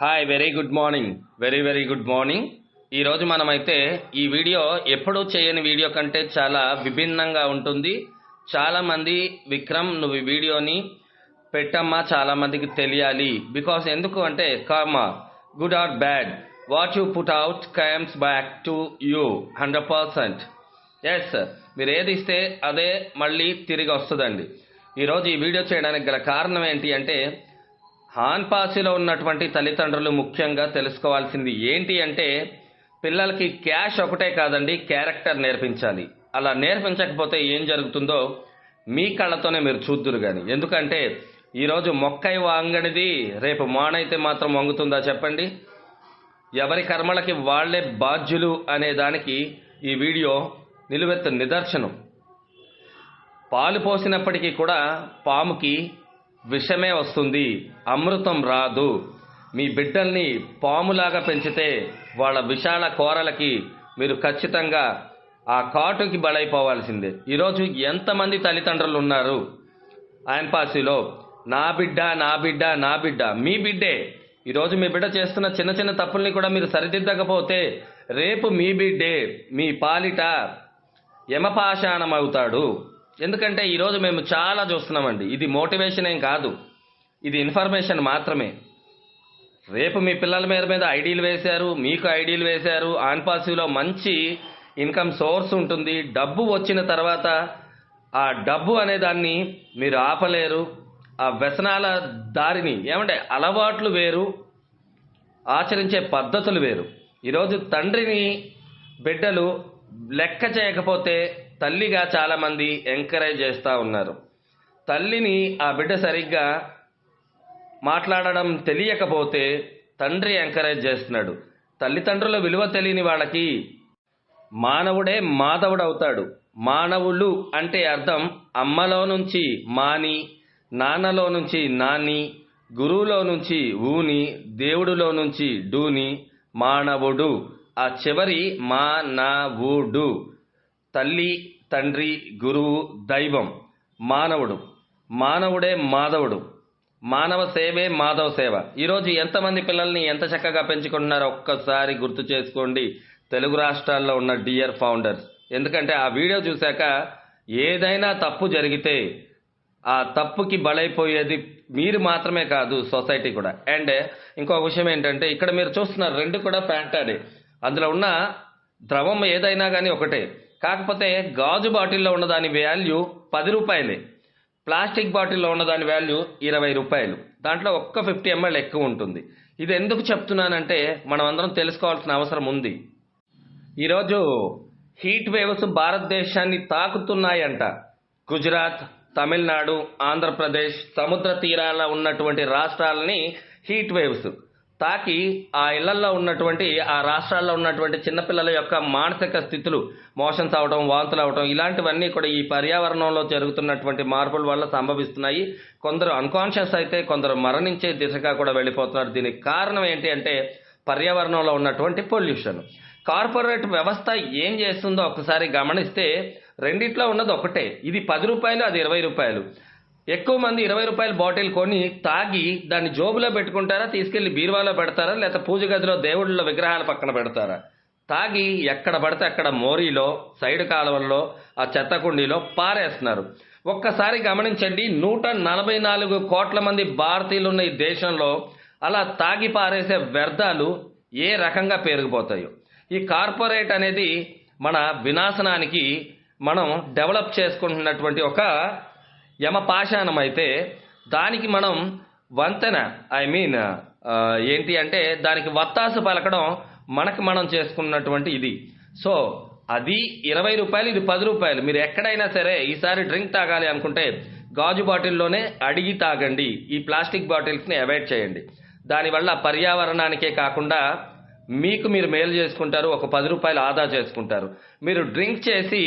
Hi very good morning very very good morning ఈరోజు మనమైతే ఈ వీడియో ఎప్పుడూ చేయని వీడియో కంటే చాలా విభిన్నంగా ఉంటుంది. చాలామంది విక్రమ్ నువ్వు ఈ వీడియోని పెట్టమ్మా చాలా మందికి తెలియాలి. బికాస్ ఎందుకు అంటే karma good or bad what you put out comes back to you hundred percent yes మీరు ఏది ఇస్తే అదే మళ్ళీ తిరిగి వస్తుందండి. ఈరోజు ఈ వీడియో చేయడానికి గల కారణం ఏంటి అంటే హాన్పాసిలో ఉన్నటువంటి తల్లిదండ్రులు ముఖ్యంగా తెలుసుకోవాల్సింది ఏంటి అంటే పిల్లలకి క్యాష్ ఒకటే కాదండి క్యారెక్టర్ నేర్పించాలి. అలా నేర్పించకపోతే ఏం జరుగుతుందో మీ కళ్ళతోనే మీరు చూద్దురు కానీ ఎందుకంటే ఈరోజు మొక్కై వాంగనిది రేపు మానైతే మాత్రం వంగుతుందా చెప్పండి? ఎవరి కర్మలకి వాళ్ళే బాధ్యులు అనే దానికి ఈ వీడియో నిలువెత్తు నిదర్శనం. పాలు పోసినప్పటికీ కూడా పాముకి విషమే వస్తుంది. అమృతం రాదు. మీ బిడ్డల్ని పాములాగా పెంచితే వాళ్ళ విశాల కోరలకి మీరు ఖచ్చితంగా ఆ కాటుకి బలైపోవాల్సిందే. ఈరోజు ఎంతమంది తల్లిదండ్రులు ఉన్నారు ఆయన్పాసిలో నా బిడ్డ నా బిడ్డ నా బిడ్డ మీ బిడ్డే. ఈరోజు మీ బిడ్డ చేస్తున్న చిన్న చిన్న తప్పుల్ని కూడా మీరు సరిదిద్దకపోతే రేపు మీ బిడ్డే మీ పాలిట యమపాషాణం అవుతాడు ఎందుకంటే ఈరోజు మేము చాలా చూస్తున్నామండి. ఇది మోటివేషన్ ఏం కాదు. ఇది ఇన్ఫర్మేషన్ మాత్రమే. రేపు మీ పిల్లల మీద మీద ఐడీలు వేశారు మీకు ఐడీలు వేశారు ఆన్పాసివ్లో మంచి ఇన్కమ్ సోర్స్ ఉంటుంది. డబ్బు వచ్చిన తర్వాత ఆ డబ్బు అనే దాన్ని మీరు ఆపలేరు. ఆ వ్యసనాల దారిని ఏమంటే అలవాట్లు వేరు ఆచరించే పద్ధతులు వేరు. ఈరోజు తండ్రిని బిడ్డలు లెక్క చేయకపోతే తల్లిగా చాలామంది ఎంకరేజ్ చేస్తూ ఉన్నారు. తల్లిని ఆ బిడ్డ సరిగ్గా మాట్లాడడం తెలియకపోతే తండ్రి ఎంకరేజ్ చేస్తున్నాడు. తల్లిదండ్రుల విలువ తెలియని వాళ్ళకి మానవుడే మాధవుడు అవుతాడు మానవులు అంటే అర్థం అమ్మలో నుంచి మాని నాన్నలో నుంచి నాని గురువులో నుంచి ఊని దేవుడిలో నుంచి డూని మానవుడు. ఆ చివరి మానవుడు తల్లి తండ్రి గురువు దైవం మానవుడు. మానవుడే మాధవుడు. మానవ సేవే మాధవ సేవ. ఈరోజు ఎంతమంది పిల్లల్ని ఎంత చక్కగా పెంచుకుంటున్నారో ఒక్కసారి గుర్తు చేసుకోండి. తెలుగు రాష్ట్రాల్లో ఉన్న డియర్ ఫౌండర్స్. ఎందుకంటే ఆ వీడియో చూశాక ఏదైనా తప్పు జరిగితే ఆ తప్పుకి బలైపోయేది మీరు మాత్రమే కాదు సొసైటీ కూడా. అండ్ ఇంకొక విషయం ఏంటంటే ఇక్కడ మీరు చూస్తున్నారు రెండు కూడా ఫ్యాంటాడే అందులో ఉన్న ద్రవం ఏదైనా కానీ ఒకటే. కాకపోతే గాజు బాటిల్లో ఉన్న దాని వాల్యూ పది రూపాయలే. ప్లాస్టిక్ బాటిల్లో ఉన్న దాని వాల్యూ ఇరవై రూపాయలు. దాంట్లో ఒక్క ఫిఫ్టీ ఎంఎల్ ఎక్కువ ఉంటుంది. ఇది ఎందుకు చెప్తున్నానంటే మనం అందరం తెలుసుకోవాల్సిన అవసరం ఉంది. ఈరోజు హీట్ వేవ్స్ భారతదేశాన్ని తాకుతున్నాయంట. గుజరాత్ తమిళనాడు ఆంధ్రప్రదేశ్ సముద్ర తీరాల ఉన్నటువంటి రాష్ట్రాలని హీట్ వేవ్స్ తాకి ఆ ఇళ్ళల్లో ఉన్నటువంటి ఆ రాష్ట్రాల్లో ఉన్నటువంటి చిన్నపిల్లల యొక్క మానసిక స్థితులు మోషన్స్ అవడం వాంతులు అవడం ఇలాంటివన్నీ కూడా ఈ పర్యావరణంలో జరుగుతున్నటువంటి మార్పుల వల్ల సంభవిస్తున్నాయి. కొందరు అన్కాన్షియస్ అయితే కొందరు మరణించే దిశగా కూడా వెళ్ళిపోతున్నారు. దీనికి కారణం ఏంటి అంటే పర్యావరణంలో ఉన్నటువంటి పొల్యూషన్. కార్పొరేట్ వ్యవస్థ ఏం చేస్తుందో ఒకసారి గమనిస్తే రెండిట్లో ఉన్నది ఒకటే. ఇది పది రూపాయలు అది ఇరవై రూపాయలు. ఎక్కువ మంది ఇరవై రూపాయల బాటిల్ కొని తాగి దాన్ని జోబులో పెట్టుకుంటారా తీసుకెళ్ళి బీరువాలో పెడతారా లేకపోతే పూజ గదిలో దేవుళ్ళ విగ్రహాల పక్కన పెడతారా? తాగి ఎక్కడ పడితే అక్కడ మోరీలో సైడ్ కాలువల్లో ఆ చెత్త కుండీలో పారేస్తున్నారు. ఒక్కసారి గమనించండి నూట నలభై నాలుగు కోట్ల మంది భారతీయులు ఉన్న ఈ దేశంలో అలా తాగి పారేసే వ్యర్థాలు ఏ రకంగా పెరిగిపోతాయో ఈ కార్పొరేట్ అనేది మన వినాశనానికి మనం డెవలప్ చేసుకుంటున్నటువంటి ఒక యమపాషాణం అయితే దానికి మనం వంతెన ఐ మీన్ ఏంటి అంటే దానికి వత్తాసు పలకడం మనకి మనం చేసుకున్నటువంటి ఇది. సో అది ఇరవై రూపాయలు ఇది పది రూపాయలు. మీరు ఎక్కడైనా సరే ఈసారి డ్రింక్ తాగాలి అనుకుంటే గాజు బాటిల్లోనే అడిగి తాగండి. ఈ ప్లాస్టిక్ బాటిల్స్ని అవాయిడ్ చేయండి. దానివల్ల పర్యావరణానికే కాకుండా మీకు మీరు మేలు చేసుకుంటారు ఒక పది రూపాయలు ఆదా చేసుకుంటారు. మీరు డ్రింక్ చేసి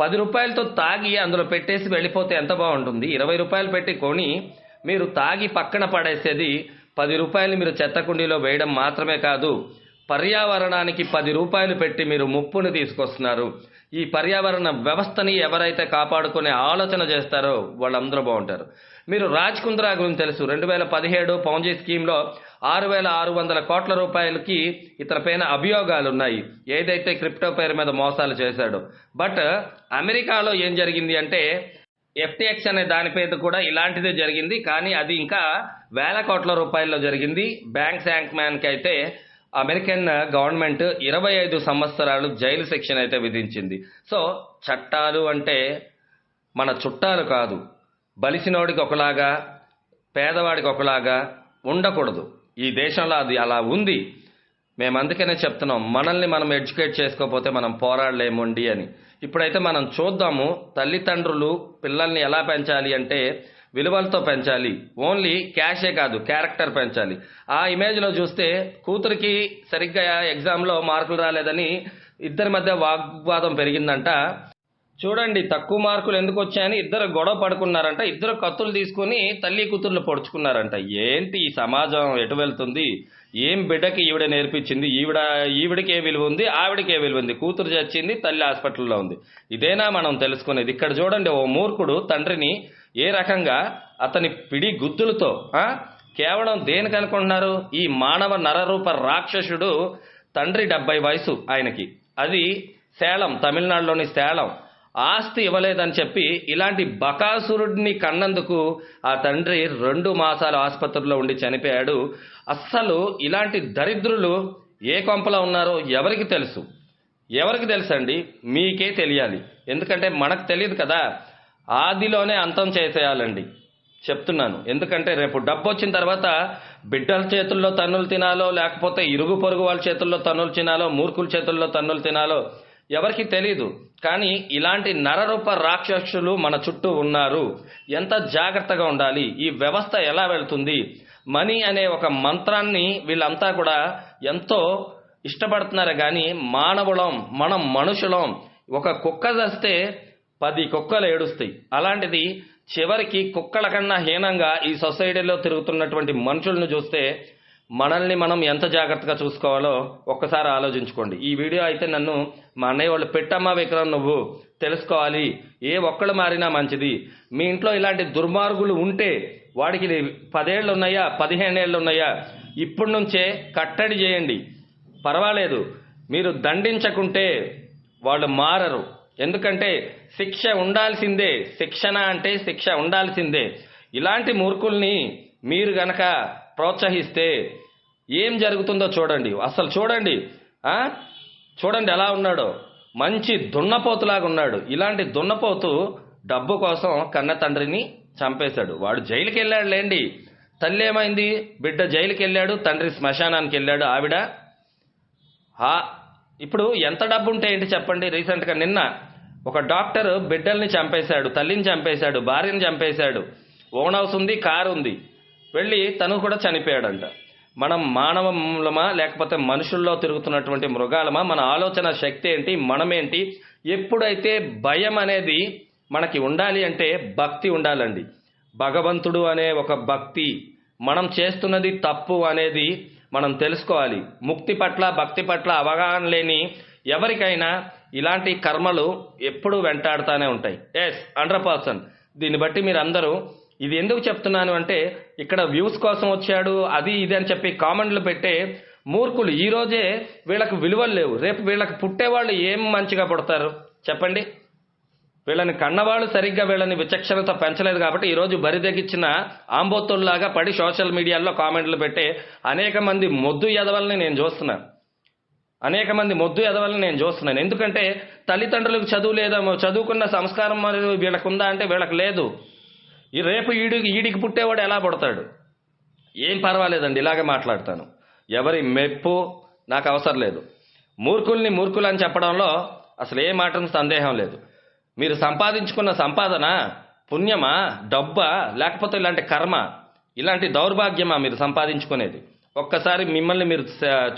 పది రూపాయలతో తాగి అందులో పెట్టేసి వెళ్ళిపోతే ఎంత బాగుంటుంది? ఇరవై రూపాయలు పెట్టి కొని మీరు తాగి పక్కన పడేసేది పది రూపాయలు మీరు చెత్త కుండీలో వేయడం మాత్రమే కాదు పర్యావరణానికి పది రూపాయలు పెట్టి మీరు ముప్పుని తీసుకొస్తున్నారు. ఈ పర్యావరణ వ్యవస్థని ఎవరైతే కాపాడుకునే ఆలోచన చేస్తారో వాళ్ళందరూ బాగుంటారు. మీరు రాజ్ కుంద్రా గురించి తెలుసు. రెండు వేల పదిహేడు పౌంజీ స్కీమ్లో ఆరు వేల ఆరు వందల కోట్ల రూపాయలకి ఇతని పైన అభియోగాలు ఉన్నాయి. ఏదైతే క్రిప్టో పేరు మీద మోసాలు చేశాడో. బట్ అమెరికాలో ఏం జరిగింది అంటే ఎఫ్టిఎక్స్ అనే దాని పేరు కూడా ఇలాంటిదే జరిగింది. కానీ అది ఇంకా వేల కోట్ల రూపాయల్లో జరిగింది. బ్యాంక్ శాంక్ మ్యాన్కి అయితే అమెరికన్ గవర్నమెంట్ ఇరవై ఐదు సంవత్సరాలు జైలు శిక్షణ అయితే విధించింది. సో చట్టాలు అంటే మన చుట్టాలు కాదు. బలిసినోడికి ఒకలాగా పేదవాడికి ఒకలాగా ఉండకూడదు. ఈ దేశంలో అది అలా ఉంది. మేము అందుకనే చెప్తున్నాం మనల్ని మనం ఎడ్యుకేట్ చేసుకోకపోతే మనం పోరాడలేముండి అని. ఇప్పుడైతే మనం చూద్దాము తల్లిదండ్రులు పిల్లల్ని ఎలా పెంచాలి అంటే విలువలతో పెంచాలి. ఓన్లీ క్యాషే కాదు క్యారెక్టర్ పెంచాలి. ఆ ఇమేజ్లో చూస్తే కూతురికి సరిగ్గా ఎగ్జామ్లో మార్కులు రాలేదని ఇద్దరి మధ్య వాగ్వాదం పెరిగిందంట. చూడండి తక్కువ మార్కులు ఎందుకు వచ్చాయని ఇద్దరు గొడవ పడుకున్నారంట. ఇద్దరు కత్తులు తీసుకుని తల్లి కూతుర్లు పొడుచుకున్నారంట. ఏంటి ఈ సమాజం ఎటు వెళ్తుంది? ఏం బిడ్డకి ఈవిడ నేర్పించింది? ఈవిడ ఈవిడికి ఏ విలువ ఉంది ఆవిడకి ఏ విలువ ఉంది. కూతురు చచ్చింది తల్లి హాస్పిటల్లో ఉంది. ఇదేనా మనం తెలుసుకునేది? ఇక్కడ చూడండి ఓ మూర్ఖుడు తండ్రిని ఏ రకంగా అతని పిడి గుద్దులతో కేవలం దేనికి అనుకుంటున్నారు? ఈ మానవ నరరూప రాక్షసుడు తండ్రి డెబ్బై వయసు ఆయనకి. అది సేలం తమిళనాడులోని సేలం. ఆస్తి ఇవ్వలేదని చెప్పి ఇలాంటి బకాసురుడిని కన్నందుకు ఆ తండ్రి రెండు మాసాలు ఆసుపత్రిలో ఉండి చనిపోయాడు. అస్సలు ఇలాంటి దరిద్రులు ఏ కొంపలో ఉన్నారో ఎవరికి తెలుసు? ఎవరికి తెలుసండి? మీకే తెలియాలి. ఎందుకంటే మనకు తెలియదు కదా. ఆదిలోనే అంతం చేసేయాలండి. చెప్తున్నాను. ఎందుకంటే రేపు డబ్బు వచ్చిన తర్వాత బిడ్డల చేతుల్లో తన్నులు తినాలో లేకపోతే ఇరుగు పొరుగు వాళ్ళ చేతుల్లో తన్నులు తినాలో మూర్ఖుల చేతుల్లో తన్నులు తినాలో ఎవరికి తెలీదు. కానీ ఇలాంటి నరరూప రాక్షసులు మన చుట్టూ ఉన్నారు. ఎంత జాగ్రత్తగా ఉండాలి? ఈ వ్యవస్థ ఎలా వెళ్తుంది? మనీ అనే ఒక మంత్రాన్ని వీళ్ళంతా కూడా ఎంతో ఇష్టపడుతున్నారు. కానీ మానవులం మనం మనుషులం ఒక కుక్క చస్తే పది కుక్కలు ఏడుస్తాయి. అలాంటిది చివరికి కుక్కల కన్నా హీనంగా ఈ సొసైటీలో తిరుగుతున్నటువంటి మనుషులను చూస్తే మనల్ని మనం ఎంత జాగ్రత్తగా చూసుకోవాలో ఒక్కసారి ఆలోచించుకోండి. ఈ వీడియో అయితే నన్ను మా అన్నయ్య వాళ్ళు పెట్టమ్మా విక్రమ్ నువ్వు తెలుసుకోవాలి. ఏ ఒక్కళ్ళు మారినా మంచిది. మీ ఇంట్లో ఇలాంటి దుర్మార్గులు ఉంటే వాడికి పదేళ్ళు ఉన్నాయా పదిహేనేళ్ళు ఉన్నాయా ఇప్పటి నుంచే కట్టడి చేయండి. పర్వాలేదు. మీరు దండించకుంటే వాళ్ళు మారరు. ఎందుకంటే శిక్ష ఉండాల్సిందే. శిక్షణ అంటే శిక్ష ఉండాల్సిందే. ఇలాంటి మూర్ఖుల్ని మీరు గనక ప్రోత్సహిస్తే ఏం జరుగుతుందో చూడండి. అసలు చూడండి. చూడండి ఎలా ఉన్నాడో. మంచి దున్నపోతులాగా ఉన్నాడు. ఇలాంటి దున్నపోతు డబ్బు కోసం కన్న తండ్రిని చంపేశాడు. వాడు జైలుకి వెళ్ళాడు లేండి తల్లి ఏమైంది బిడ్డ జైలుకి వెళ్ళాడు తండ్రి శ్మశానానికి వెళ్ళాడు ఆవిడ ఇప్పుడు ఎంత డబ్బు ఉంటే ఏంటి చెప్పండి రీసెంట్గా నిన్న ఒక డాక్టర్ బిడ్డల్ని చంపేశాడు తల్లిని చంపేశాడు భార్యని చంపేశాడు. ఓన్ హౌస్ ఉంది కారు ఉంది వెళ్ళి తను కూడా చనిపోయాడంట. మనం మానవములమా లేకపోతే మనుషుల్లో తిరుగుతున్నటువంటి మృగాలమా మన ఆలోచన శక్తి ఏంటి మనమేంటి ఎప్పుడైతే భయం అనేది మనకి ఉండాలి అంటే భక్తి ఉండాలండి. భగవంతుడు అనే ఒక భక్తి మనం చేస్తున్నది తప్పు అనేది మనం తెలుసుకోవాలి. ముక్తి పట్ల భక్తి పట్ల అవగాహన లేని ఎవరికైనా ఇలాంటి కర్మలు ఎప్పుడూ వెంటాడుతూనే ఉంటాయి. ఎస్ హండ్రెడ్ పర్సెంట్ దీన్ని బట్టి మీరు అందరూ ఇది ఎందుకు చెప్తున్నాను అంటే ఇక్కడ వ్యూస్ కోసం వచ్చాడు అది ఇది అని చెప్పి కామెంట్లు పెట్టే మూర్ఖులు ఈ రోజే విలువలు లేవు. రేపు వీళ్ళకి పుట్టేవాళ్ళు ఏం మంచిగా పుడతారు? చెప్పండి. వీళ్ళని కన్నవాళ్ళు సరిగ్గా వీళ్ళని విచక్షణతో పెంచలేదు కాబట్టి ఈరోజు బరిదెగిచ్చిన ఆంబోతుల్లాగా పడి సోషల్ మీడియాలో కామెంట్లు పెట్టే అనేక మంది మొద్దు ఎదవల్ని నేను చూస్తున్నాను అనేక మంది మొద్దు ఎదవల్ని నేను చూస్తున్నాను. ఎందుకంటే తల్లిదండ్రులకు చదువు లేదా చదువుకున్న సంస్కారం మరి వీళ్ళకు ఉందా అంటే వీళ్ళకి లేదు. ఈ రేపు ఈడు ఈడికి పుట్టేవాడు ఎలా పుడతాడు? ఏం పర్వాలేదండి ఇలాగే మాట్లాడతాను. ఎవరి మెప్పు నాకు అవసరం లేదు. మూర్ఖుల్ని మూర్ఖులు అని చెప్పడంలో అసలు ఏ మాటను సందేహం లేదు. మీరు సంపాదించుకున్న సంపాదన పుణ్యమా డబ్బా లేకపోతే ఇలాంటి కర్మ ఇలాంటి దౌర్భాగ్యమా మీరు సంపాదించుకునేది? ఒక్కసారి మిమ్మల్ని మీరు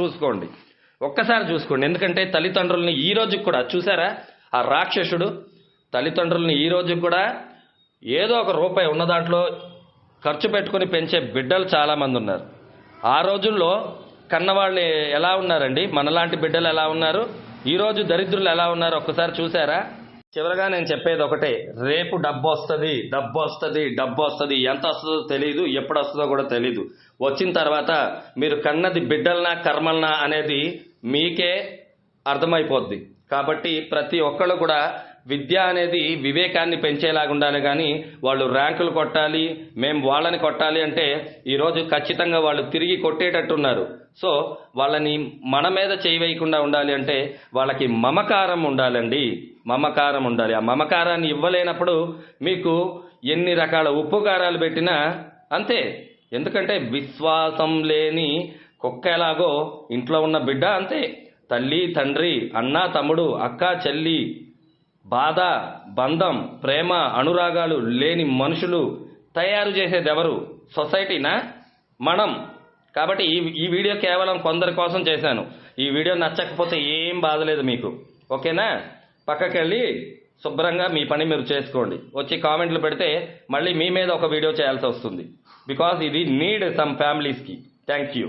చూసుకోండి. ఒక్కసారి చూసుకోండి. ఎందుకంటే తల్లిదండ్రుల్ని ఈ రోజుకి కూడా చూసారా? ఆ రాక్షసుడు తల్లిదండ్రుల్ని ఈ రోజుకి కూడా ఏదో ఒక రూపాయి ఉన్న దాంట్లో ఖర్చు పెట్టుకొని పెంచే బిడ్డలు చాలామంది ఉన్నారు. ఆ రోజుల్లో కన్నవాళ్ళు ఎలా ఉన్నారండి? మనలాంటి బిడ్డలు ఎలా ఉన్నారు? ఈరోజు దరిద్రులు ఎలా ఉన్నారు? ఒక్కసారి చూసారా చివరగా నేను చెప్పేది ఒకటే రేపు డబ్బు వస్తుంది డబ్బు వస్తుంది డబ్బు వస్తుంది. ఎంత వస్తుందో తెలియదు ఎప్పుడు వస్తుందో కూడా తెలియదు వచ్చిన తర్వాత మీరు కన్నది బిడ్డలనా కర్మలనా అనేది మీకే అర్థమైపోద్ది. కాబట్టి ప్రతి ఒక్కళ్ళు కూడా విద్య అనేది వివేకాన్ని పెంచేలాగా ఉండాలి కానీ వాళ్ళు ర్యాంకులు కొట్టాలి మేము వాళ్ళని కొట్టాలి అంటే ఈరోజు ఖచ్చితంగా వాళ్ళు తిరిగి కొట్టేటట్టున్నారు. సో వాళ్ళని మన మీద చేయవేయకుండా ఉండాలి అంటే వాళ్ళకి మమకారం ఉండాలండి. మమకారం ఉండాలి. ఆ మమకారాన్ని ఇవ్వలేనప్పుడు మీకు ఎన్ని రకాల ఉప్పు కారాలు పెట్టినా అంతే. ఎందుకంటే విశ్వాసం లేని కుక్క ఎలాగో ఇంట్లో ఉన్న బిడ్డ అంతే. తల్లి తండ్రి అన్న తమ్ముడు అక్క చెల్లి బాధ బంధం ప్రేమ అనురాగాలు లేని మనుషులు తయారు చేసేది ఎవరు సొసైటీనా? మనం. కాబట్టి ఈ ఈ వీడియో కేవలం కొందరి కోసం చేశాను. ఈ వీడియో నచ్చకపోతే ఏం బాధలేదు మీకు. ఓకేనా? పక్కకి వెళ్ళి శుభ్రంగా మీ పని మీరు చేసుకోండి. వచ్చి కామెంట్లు పెడితే మళ్ళీ మీ మీద ఒక వీడియో చేయాల్సి వస్తుంది. బికాస్ ఇది నీడ్ సమ్ ఫ్యామిలీస్కి. Thank you.